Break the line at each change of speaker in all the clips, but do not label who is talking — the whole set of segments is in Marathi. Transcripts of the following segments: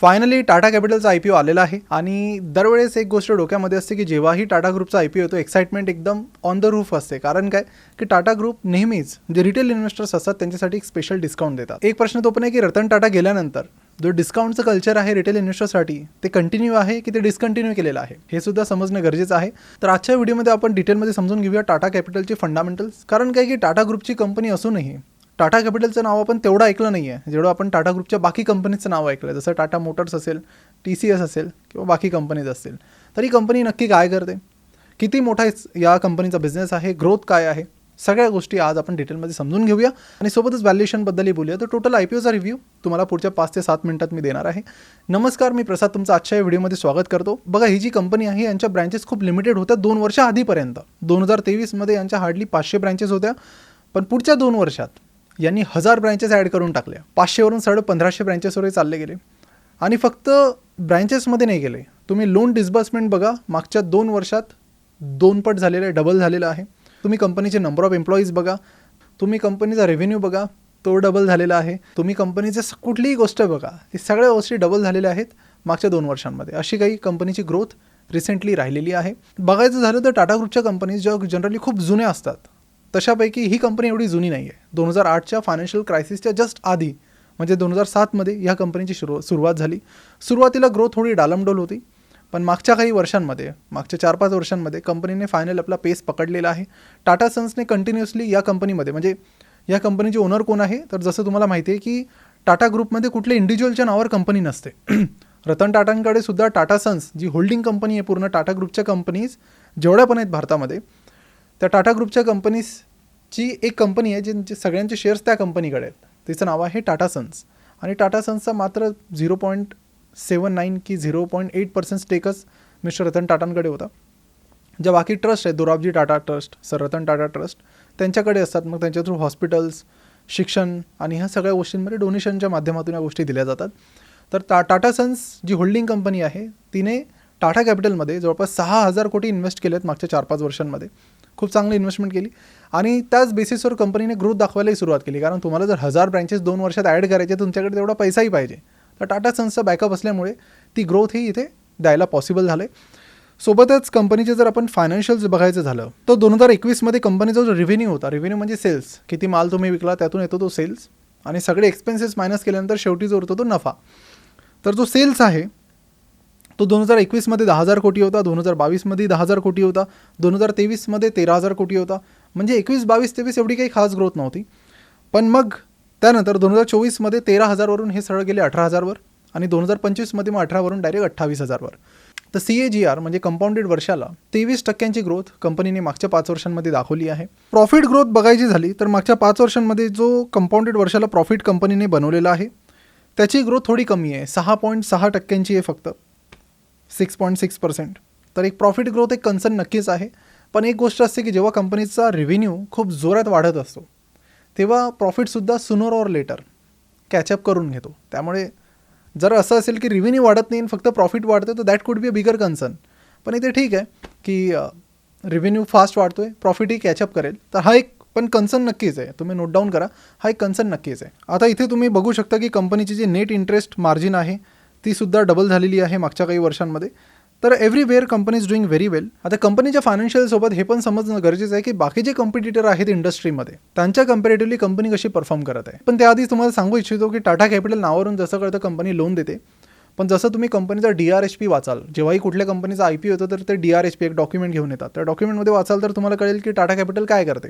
फायनली टाटा कॅपिटलचा आय पी ओ आलेला आहे आणि दरवेळेस एक गोष्ट डोक्यामध्ये असते की जेव्हाही टाटा ग्रुपचा आय पी येतो एक्साइटमेंट एकदम ऑन द रूफ असते. कारण काय? की टाटा ग्रुप नेहमीच जे रिटेल इन्व्हेस्टर्स असतात त्यांच्यासाठी एक स्पेशल डिस्काउंट देतात. एक प्रश्न तो पण आहे की रतन टाटा गेल्यानंतर जो डिस्काउंटचं कल्चर आहे रिटेल इन्व्हेस्टरसाठी ते कंटिन्यू आहे की ते डिस्कंटिन्यू केलेलं आहे? हे सुद्धा समजणं गरजेचं आहे. तर आजच्या व्हिडिओमध्ये आपण डिटेलमध्ये समजून घेऊया टाटा कॅपिटलचे फंडामेंटल्स कारण काय की टाटा ग्रुपची कंपनी असूनही टाटा कॅपिटलचं नाव आपण तेवढं ऐकलं नाही आहे जेवढं आपण टाटा ग्रुपच्या बाकी कंपनीचं नाव ऐकलं आहे जसं टाटा मोटर्स असेल टी सी एस असेल किंवा बाकी कंपनीज असतील. तर ही कंपनी नक्की काय करते? किती मोठा या कंपनीचा बिझनेस आहे? ग्रोथ काय आहे? सगळ्या गोष्टी आज आपण डिटेलमध्ये समजून घेऊया. आणि सोबतच व्हॅल्युएशनबद्दलही बोलूया. तर टोटल आय पी ओचा रिव्ह्यू तुम्हाला पुढच्या पाच ते सात मिनिटात मी देणार आहे. नमस्कार मी प्रसाद. तुमचं आजच्या या व्हिडिओमध्ये स्वागत करतो. बघा ही जी कंपनी आहे यांच्या ब्रँचेस खूप लिमिटेड होत्या दोन वर्ष आधीपर्यंत. दोन हजार तेवीसमध्ये यांच्या हार्डली पाचशे ब्रँचेस होत्या. पण पुढच्या दोन वर्षात यांनी हजार ब्रँचेस ॲड करून टाकल्या. पाचशेवरून साडे पंधराशे ब्रँचेसवर चालले गेले. आणि फक्त ब्रँचेसमध्ये नाही गेले. तुम्ही लोन डिस्बर्समेंट बघा मागच्या दोन वर्षात दोनपट झालेलं आहे डबल झालेलं आहे. तुम्ही कंपनीचे नंबर ऑफ एम्प्लॉईज बघा. तुम्ही कंपनीचा रेव्हेन्यू बघा तो डबल झालेला आहे. तुम्ही कंपनीचं कुठलीही गोष्ट बघा ती सगळ्या गोष्टी डबल झालेल्या आहेत मागच्या दोन वर्षांमध्ये. अशी काही कंपनीची ग्रोथ रिसेंटली राहिलेली आहे. बघायचं झालं तर टाटा ग्रुपच्या कंपनीज ज्या जनरली खूप जुन्या असतात. तशापैकी ही कंपनी एवढी जुनी नाही आहे दोन हजार आठच्या फायनान्शियल क्रायसिसच्या जस्ट आधी म्हणजे दोन हजार सातमध्ये ह्या कंपनीची सुरू सुरुवात झाली. सुरुवातीला ग्रोथ थोडी डालमडोल होती. पण मागच्या काही वर्षांमध्ये मागच्या चार पाच वर्षांमध्ये कंपनीने फायनल आपला पेस पकडलेला आहे. टाटा सन्सने कंटिन्युअसली या कंपनीमध्ये म्हणजे या कंपनीचे ओनर कोण आहे? तर जसं तुम्हाला माहिती आहे की टाटा ग्रुपमध्ये कुठल्या इंडिव्हिज्युअलच्या नावावर कंपनी नसते. रतन टाटांकडे सुद्धा टाटा सन्स जी होल्डिंग कंपनी आहे पूर्ण टाटा ग्रुपच्या कंपनीज जेवढ्या पण आहेत भारतामध्ये त्या टाटा ग्रुपच्या कंपनीजची एक कंपनी आहे ज्यांचे सगळ्यांचे शेअर्स त्या कंपनीकडे आहेत. तिचं नाव आहे टाटा सन्स. आणि टाटा सन्सचा मात्र झिरो पॉईंट सेवन नाईन की झिरो पॉईंट एट पर्सेंट स्टेकच मिस्टर रतन टाटांकडे होता. ज्या बाकी ट्रस्ट आहेत Dorabji Tata trust sir Ratan Tata trust त्यांच्याकडे असतात. मग त्यांच्या थ्रू हॉस्पिटल्स शिक्षण आणि ह्या सगळ्या गोष्टींमध्ये डोनेशनच्या माध्यमातून या गोष्टी दिल्या जातात. तर टा टाटा सन्स जी होल्डिंग कंपनी आहे तिने टाटा कॅपिटलमध्ये जवळपास सहा हजार कोटी इन्व्हेस्ट केले आहेत मागच्या चार पाच वर्षांमध्ये. खूप चांगली इन्व्हेस्टमेंट केली. आणि त्याच बेसिसवर कंपनीने ग्रोथ दाखवायलाही सुरुवात केली. कारण तुम्हाला जर हजार ब्रँचेस दोन वर्षात ॲड करायचे तुमच्याकडे तेवढा पैसाही पाहिजे. तर टाटा सन्सचा बॅकअप असल्यामुळे ती ग्रोथ ही इथे द्यायला पॉसिबल झालं सोबतच कंपनीचे जर आपण फायनान्शियल्स बघायचं झालं तर दोन हजार एकवीसमध्ये कंपनीचा जो रेव्हेन्यू होता रेव्हेन्यू म्हणजे सेल्स किती माल तुम्ही विकला त्यातून येतो तो सेल्स आणि सगळे एक्सपेन्सेस मायनस केल्यानंतर शेवटी जो उरतो तो नफा. तर जो सेल्स आहे तो दोन हजार एकवीसमध्ये दहा हजार कोटी होता दोन हजार बावीसमध्ये दहा हजार कोटी होता दोन हजार तेवीसमध्ये तेरा हजार कोटी होता. म्हणजे एकवीस बावीस तेवीस एवढी काही खास ग्रोथ नव्हती. पण मग त्यानंतर दोन हजार चोवीसमध्ये तेरा हजारवरून हे सरळ गेले अठरा हजारवर आणि दोन हजार पंचवीसमध्ये मग अठरावरून डायरेक्ट अठ्ठावीस हजारवर. तर सी ए जी आर म्हणजे कंपाऊंडेड वर्षाला तेवीस टक्क्यांची ग्रोथ कंपनीने मागच्या पाच वर्षांमध्ये दाखवली आहे. प्रॉफिट ग्रोथ बघायची झाली तर मागच्या पाच वर्षांमध्ये जो कंपाऊंडेड वर्षाला प्रॉफिट कंपनीने बनवलेला आहे त्याची ग्रोथ थोडी कमी आहे. सहा पॉईंट सहा टक्क्यांची आहे फक्त. सिक्स पॉईंट सिक्स पर्सेंट तर एक प्रॉफिट ग्रोथ एक कन्सर्न नक्कीच आहे. पण एक गोष्ट असते की जेव्हा कंपनीचा रेव्हेन्यू खूप जोरात वाढत असतो तेव्हा प्रॉफिटसुद्धा सुनर ऑर लेटर कॅचअप करून घेतो. त्यामुळे जर असं असेल की रिव्हेन्यू वाढत नाही फक्त प्रॉफिट वाढतं तर that could be a bigger concern पण इथे ठीक आहे की रिव्हेन्यू फास्ट वाढतो आहे प्रॉफिटही कॅचअप करेल. तर हा एक पण कन्सर्न नक्कीच आहे. तुम्ही नोट डाऊन करा. हा एक कन्सर्न नक्कीच आहे. आता इथे तुम्ही बघू शकता की कंपनीची जी नेट इंटरेस्ट मार्जिन आहे ती सुद्धा डबल झालेली आहे मागच्या काही वर्षांमध्ये. तर everywhere company is doing very well आता कंपनीच्या फायनान्शियल सोबत हे पण समजणं गरजेचं आहे की बाकी जे कॉम्पिटिटर आहेत इंडस्ट्रीमध्ये त्यांच्या कम्पॅरेटिव्हली कंपनी कशी परफॉर्म करत आहे. पण त्याआधी तुम्हाला सांगू इच्छितो की टाटा कॅपिटल नावावरून जसं कळतं कंपनी लोन देते. पण जसं तुम्ही कंपनीचा डी आर एच पी वाचाल जेव्हाही कुठल्या कंपनीचा आय पी होतं तर ते डी आर एच पी एक डॉक्युमेंट घेऊन येतात. त्या डॉक्युमेंटमध्ये वाचाल तर तुम्हाला कळेल की टाटा कॅपिटल काय करते.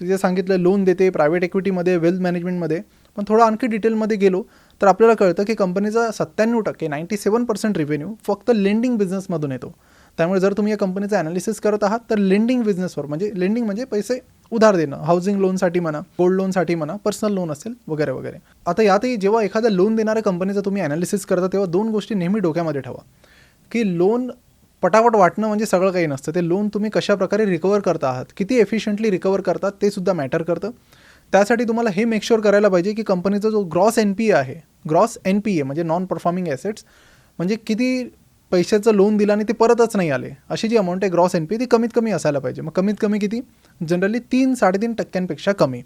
तिथे सांगितलं लोन देते प्रायव्हेट इक्विटीमध्ये वेल्थ मॅनेजमेंटमध्ये पण थोडं आणखी डिटेलमध्ये गेलो तर आपल्याला कळतं की कंपनीचा सत्त्याण्णव टक्के नाईंटी सेवन पर्सेंट रिव्हेन्यू फक्त लेंडिंग बिझनेसमधून येतो. त्यामुळे जर तुम्ही या कंपनीचं ॲनालिसिस करत आहात तर लेंडिंग बिझनेसवर म्हणजे लेंडिंग म्हणजे पैसे उधार देणं हाऊसिंग लोनसाठी म्हणा गोल्ड लोनसाठी म्हणा पर्सनल लोन असेल वगैरे वगैरे. आता यातही जेव्हा एखादा लोन देणाऱ्या कंपनीचं तुम्ही ॲनालिसिस करता तेव्हा दोन गोष्टी नेहमी डोक्यामध्ये ठेवा. की लोन पटापट वाटणं म्हणजे सगळं काही नसतं. ते लोन तुम्ही कशा प्रकारे रिकवर करता आहात किती एफिशियंटली रिकवर करतात ते सुद्धा मॅटर करतं. त्यासाठी तुम्हाला हे मेक शुअर करायला पाहिजे की कंपनीचा जो ग्रॉस एन पी ए आहे ग्रॉस एन पी ए म्हणजे नॉन परफॉर्मिंग ॲसेट्स म्हणजे किती पैशाचं लोन दिलं आणि ते परतच नाही आले. अशी जी अमाऊंट आहे ग्रॉस एन पी ती कमीत कमी असायला पाहिजे. मग कमीत कमी किती? जनरली तीन साडेतीन टक्क्यांपेक्षा कमी.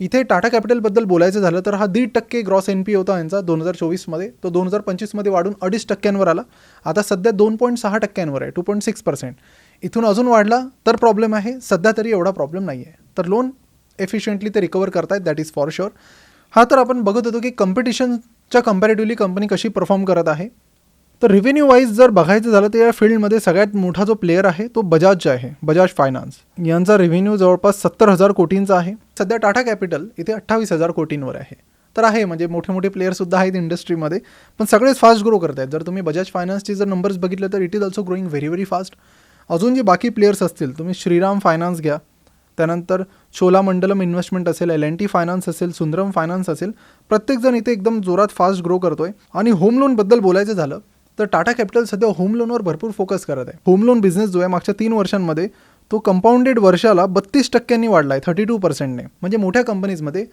इथे टाटा कॅपिटलबद्दल बोलायचं झालं तर हा दीड टक्के ग्रॉस एन पी होता यांचा दोन हजार चोवीसमध्ये. तो दोन हजार पंचवीसमध्ये वाढून अडीच टक्क्यांवर आला. आता सध्या दोन पॉईंट सहा टक्क्यांवर आहे टू पॉईंट सिक्स पर्सेंट. इथून अजून वाढला तर प्रॉब्लेम आहे. सध्या तरी एवढा प्रॉब्लेम नाही आहे तर लोन एफिशियंटली ते रिकवर करतायत दॅट इज फॉर शुअर हा तर आपण बघत होतो की कंपिटिशनच्या कम्पॅरेटिव्हली कंपनी कशी परफॉर्म करत आहे. तर रिव्हेन्यू वाईज जर बघायचं झालं तर या फील्डमध्ये सगळ्यात मोठा जो प्लेअर आहे तो बजाजचा आहे बजाज फायनान्स यांचा रेव्हेन्यू जवळपास सत्तर हजार कोटींचा आहे. सध्या टाटा कॅपिटल इथे अठ्ठावीस हजार कोटींवर आहे. तर आहे म्हणजे मोठे मोठे प्लेयरसुद्धा आहेत इंडस्ट्रीमध्ये पण सगळेच फास्ट ग्रो करत आहेत जर तुम्ही बजाज फायनान्सचे जर नंबर्स बघितले तर it is also growing very very fast अजून जे बाकी प्लेयर्स असतील तुम्ही श्रीराम फायनान्स घ्या त्यानंतर चोलामंडलम इन्व्हेस्टमेंट असेल एल एन टी फायनान्स असेल सुंदरम फायनान्स असेल प्रत्येकजण इथे एकदम जोरात फास्ट ग्रो करतोय. आणि होम लोनबद्दल बोलायचं झालं तर टाटा कॅपिटल सध्या होम लोनवर भरपूर फोकस करत आहे. होम लोन बिझनेस जो आहे मागच्या तीन वर्षांमध्ये तो कंपाऊंडेड वर्षाला बत्तीस टक्क्यांनी वाढला आहे थर्टी टू पर्सेंटने म्हणजे मोठ्या कंपनीजमध्ये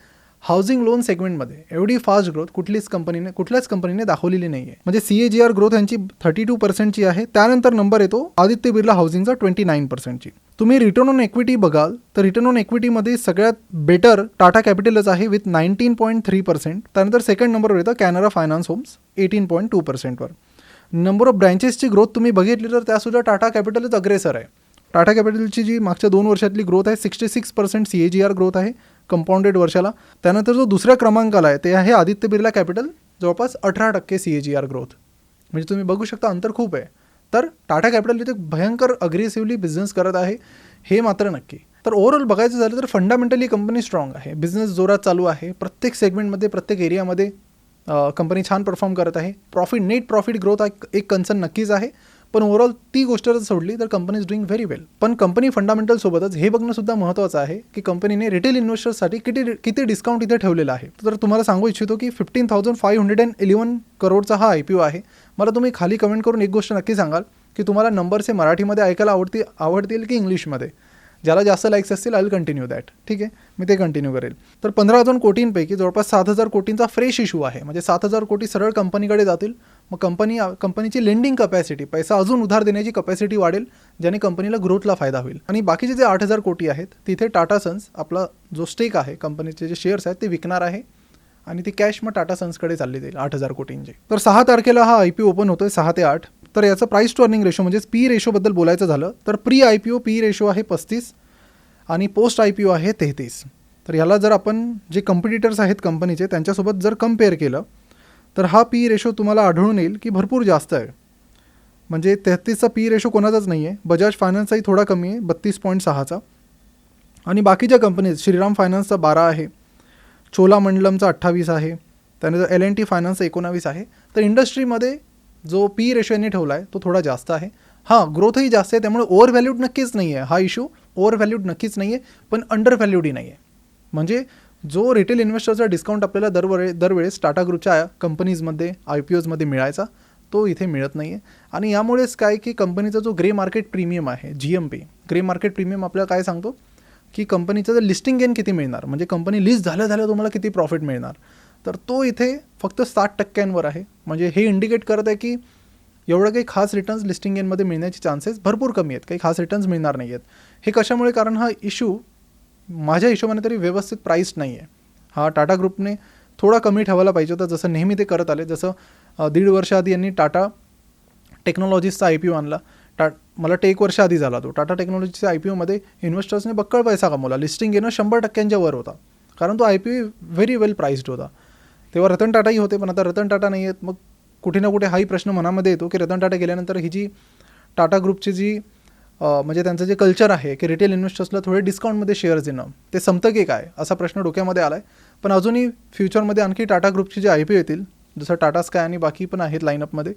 हाऊसिंग लोन सेगमेंटमध्ये एवढी फास्ट ग्रोथ कुठलीच कंपनीने कुठल्याच कंपनीने दाखवलेली नाही आहे म्हणजे C A G R growth यांची थर्टी टू पर्सेंटची आहे त्यानंतर नंबर येतो आदित्य बिर्ला हाऊसिंगचा ट्वेंटी नाईन पर्सेंटची तुम्ही रिटर्न ऑन इक्विटी बघाल तर रिटर्न ऑन इक्विटीमध्ये सगळ्यात बेटर टाटा कॅपिटलच आहे with nineteen point three percent त्यानंतर सेकंड नंबरवर येतं Canara finance homes eighteen point two पर्सेंटवर number of ब्रँचेसची ग्रोथ तुम्ही बघितली तर त्यासुद्धा टाटा कॅपिटलच अग्रेसर आहे. टाटा कॅपिटलची जी मागच्या दोन वर्षातली ग्रोथ आहे sixty six percent C A G R growth आहे कंपाऊंडेड वर्षाला. त्यानंतर जो दुसऱ्या क्रमांकाला आहे ते आहे आदित्य बिर्ला कॅपिटल जवळपास अठरा टक्के C A G R growth म्हणजे तुम्ही बघू शकता अंतर खूप आहे. तर टाटा कॅपिटल इथे भयंकर अग्रेसिव्हली बिझनेस करत आहे. हे मात्र नक्की. तर ओव्हरऑल बघायचं झालं तर फंडामेंटली कंपनी स्ट्रॉंग आहे. बिझनेस जोरात चालू आहे. प्रत्येक सेगमेंटमध्ये प्रत्येक एरियामध्ये कंपनी छान परफॉर्म करत आहे. प्रॉफिट नेट प्रॉफिट ग्रोथ एक कन्सर्न नक्कीच आहे. पण ओव्हरऑल ती गोष्ट जर सोडली तर company is doing very well पण कंपनी फंडामेंटल सोबतच हे बघणं सुद्धा महत्त्वाचं आहे की कंपनीने रिटेल इन्व्हेस्टर्ससाठी किती किती डिस्काउंट इथे ठेवलेला आहे. तर तुम्हाला सांगू इच्छितो की fifteen thousand five hundred and eleven करोडचा हा आय पी ओ आहे. मला तुम्ही खाली कमेंट करून एक गोष्ट नक्की सांगाल की तुम्हाला नंबर्स हे मराठीमध्ये ऐकायला आवडती आवडतील की इंग्लिशमध्ये ज्याला जास्त लाईक्स असतील आय विल कंटिन्यू दॅट ठीक आहे? मी ते कंटिन्यू करेल. तर पंधरा हजार कोटींपैकी जवळपास सात हजार कोटींचा फ्रेश इश्यू आहे. म्हणजे सात हजार कोटी सरळ कंपनीकडे जातील. मग कंपनी कंपनीची लेंडिंग कपॅसिटी पैसा अजून उधार देण्याची कपॅसिटी वाढेल ज्याने कंपनीला ग्रोथला फायदा होईल. आणि बाकीचे जे आठ हजार कोटी आहेत तिथे टाटा सन्स आपला जो स्टेक आहे कंपनीचे जे शेअर्स आहेत ते विकणार आहे. आणि ती कॅश मग टाटा सन्सकडे चालली जाईल आठ हजार कोटींचे. तर सहा तारखेला हा आय पी ओपन होतोय सहा ते आठ. तर याचं प्राईस टू अर्निंग रेशो म्हणजेच पी रेशोबद्दल बोलायचं झालं तर pre I P O P ratio आहे पस्तीस आणि पोस्ट आय पी ओ आहे तेहतीस. तर ह्याला जर आपण जे कम्पिटिटर्स आहेत कंपनीचे त्यांच्यासोबत जर कंपेअर केलं तर हा पी रेशो तुम्हाला आढळून येईल की भरपूर जास्त आहे. म्हणजे तेहतीसचा पी रेशो कोणाचाच नाही आहे बजाज फायनान्सचाही थोडा कमी आहे बत्तीस पॉईंट सहाचा. आणि बाकीच्या कंपनीज श्रीराम फायनान्सचा बारा आहे चोलामंडलमचा अठ्ठावीस आहे त्यानंतर एल एन टी फायनान्सचा एकोणावीस आहे. तर इंडस्ट्रीमध्ये जो पी रेशोने ठेवला आहे तो थोडा जास्त आहे. हां ग्रोथही जास्त आहे त्यामुळे ओव्हर व्हॅल्यूड नक्कीच नाही आहे हा इश्यू ओव्हर व्हॅल्यूड नक्कीच नाही आहे पण अंडर व्हॅल्यूडही नाही आहे म्हणजे जो रिटेल इन्व्हेस्टरचा डिस्काउंट आपल्याला दरवेळे दरवेळेस टाटा ग्रुपच्या कंपनीजमध्ये आय पी ओजमध्ये मिळायचा तो इथे मिळत नाही आहे आणि यामुळेच काय की कंपनीचा जो ग्रे मार्केट प्रीमियम आहे G M P grey market premium आपल्याला काय सांगतो? की कंपनीचं जर लिस्टिंग गेन किती मिळणार? म्हणजे कंपनी लिस्ट झाल्या झाल्या तुम्हाला किती प्रॉफिट मिळणार? तर तो इथे फक्त साठ टक्क्यांवर आहे. म्हणजे हे इंडिकेट करत आहे की एवढं काही खास रिटर्न्स लिस्टिंग एनमध्ये मिळण्याचे चान्सेस भरपूर कमी आहेत. काही खास रिटर्न्स मिळणार नाही आहेत. हे कशामुळे? कारण हा इश्यू माझ्या हिशोबाने तरी व्यवस्थित प्राईस नाही आहे हा टाटा ग्रुपने थोडा कमी ठेवायला पाहिजे होता. जसं नेहमी ते करत आले. जसं दीड वर्ष आधी यांनी टाटा टेक्नॉलॉजीजचा आय पी ओ आणला. टा मला ते एक वर्ष आधी झाला तो. टाटा टेक्नॉलॉजीच्या आय पी ओमध्ये इन्व्हेस्टर्सने बक्कळ पैसा कमवला. लिस्टिंग येणं शंभर टक्क्यांच्या वर होता. कारण तो I P very well priced होता. तेव्हा रतन टाटाही होते पण आता रतन टाटा नाही आहेत. मग कुठे ना कुठे हाही प्रश्न मनामध्ये येतो की रतन टाटा गेल्यानंतर ही जी टाटा ग्रुपची जी म्हणजे त्यांचं जे कल्चर आहे की रिटेल इन्व्हेस्टर्सला थोडे डिस्काउंटमध्ये शेअर्स देणं ते संपतं की काय असा प्रश्न डोक्यामध्ये आला आहे पण अजूनही फ्युचरमध्ये आणखी टाटा ग्रुपचे जे आय पी येतील जसं टाटा स्काय आणि बाकी पण आहेत लाईनअपमध्ये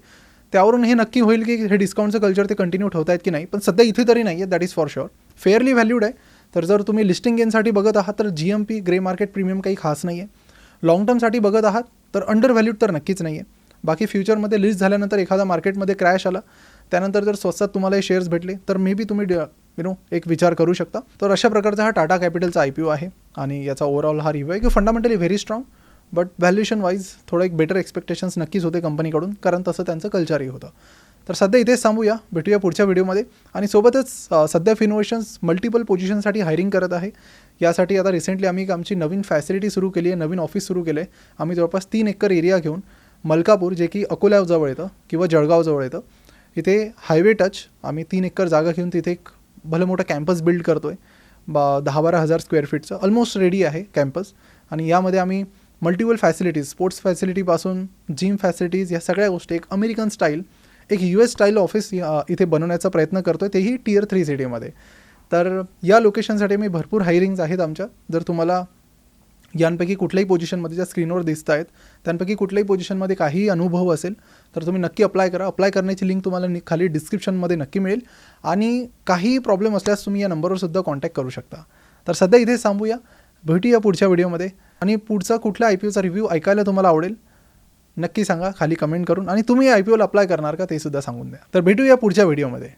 त्यावरून हे नक्की होईल की हे डिस्काउंटचं कल्चर ते कंटिन्यू ठेवत आहेत की नाही. पण सध्या इथे तरी नाही आहे that is for sure fairly valued आहे. तर जर तुम्ही लिस्टिंग गेनसाठी बघत आहात तर G M P grey market premium काही खास नाही आहे लॉंग टर्मसाठी बघत आहात तर अंडर व्हॅल्यूड तर नक्कीच नाही आहे बाकी फ्युचरमध्ये लिस्ट झाल्यानंतर एखादा मार्केटमध्ये क्रॅश आला त्यानंतर जर स्वस्तात तुम्हाला हे शेअर्स भेटले तर मे बी तुम्ही यु नो एक विचार करू शकता. तर अशा प्रकारचा हा टाटा कॅपिटलचा आय पी ओ आहे आणि याचा ओव्हरऑल हा रिव्ह्यू आहे की fundamentally very strong but valuation wise थोडं एक बेटर एक्सपेक्टेशन्स नक्कीच होते कंपनीकडून कारण तसं त्यांचं कल्चरही होतं. तर सध्या इथेच थांबूया. भेटूया पुढच्या व्हिडिओमध्ये. आणि सोबतच सध्या फिनोवेशन्स मल्टिपल पोझिशनसाठी हायरिंग करत आहे. यासाठी आता रिसेंटली आम्ही आमची नवीन फॅसिलिटी सुरू केली आहे. नवीन ऑफिस सुरू केलं आहे आम्ही जवळपास तीन एकर एरिया घेऊन मलकापूर जे की अकोल्याजवळ येतं किंवा जळगावजवळ येतं इथे हायवे टच आम्ही तीन एकर जागा घेऊन तिथे एक भलं मोठं कॅम्पस बिल्ड करतो आहे बा दहा बारा हजार स्क्वेअर फीटचं ऑलमोस्ट रेडी आहे कॅम्पस आणि यामध्ये आम्ही मल्टिपल फॅसिलिटीज स्पोर्ट्स फॅसिलिटीपासून जिम फॅसिलिटीज या सगळ्या गोष्टी एक अमेरिकन स्टाईल एक यू एस स्टाईल ऑफिस इथे बनवण्याचा प्रयत्न करतो आहे तेही टीयर थ्री सिटीमध्ये तर या लोकेशनसाठी मी भरपूर हायरिंग्ज आहेत आमच्या. जर तुम्हाला यांपैकी कुठल्याही पोझिशनमध्ये ज्या स्क्रीनवर दिसत आहेत त्यांपैकी कुठल्याही पोझिशनमध्ये काहीही अनुभव असेल तर तुम्ही नक्की अप्लाय करा. अप्लाय करण्याची लिंक तुम्हाला नि- खाली डिस्क्रिप्शनमध्ये नक्की मिळेल. आणि काही प्रॉब्लेम असल्यास तुम्ही या नंबरवर सुद्धा कॉन्टॅक्ट करू शकता. तर सध्या इथेच थांबूया. भेटूया पुढच्या व्हिडिओमध्ये आणि पुढचा कुठल्या आय पी ओचा रिव्ह्यू ऐकायला तुम्हाला आवडेल नक्की सांगा खाली कमेंट करून. आणि तुम्ही आय पी एल अप्लाय करणार का ते सुद्धा सांगून द्या. तर भेटूया पुढच्या व्हिडिओमध्ये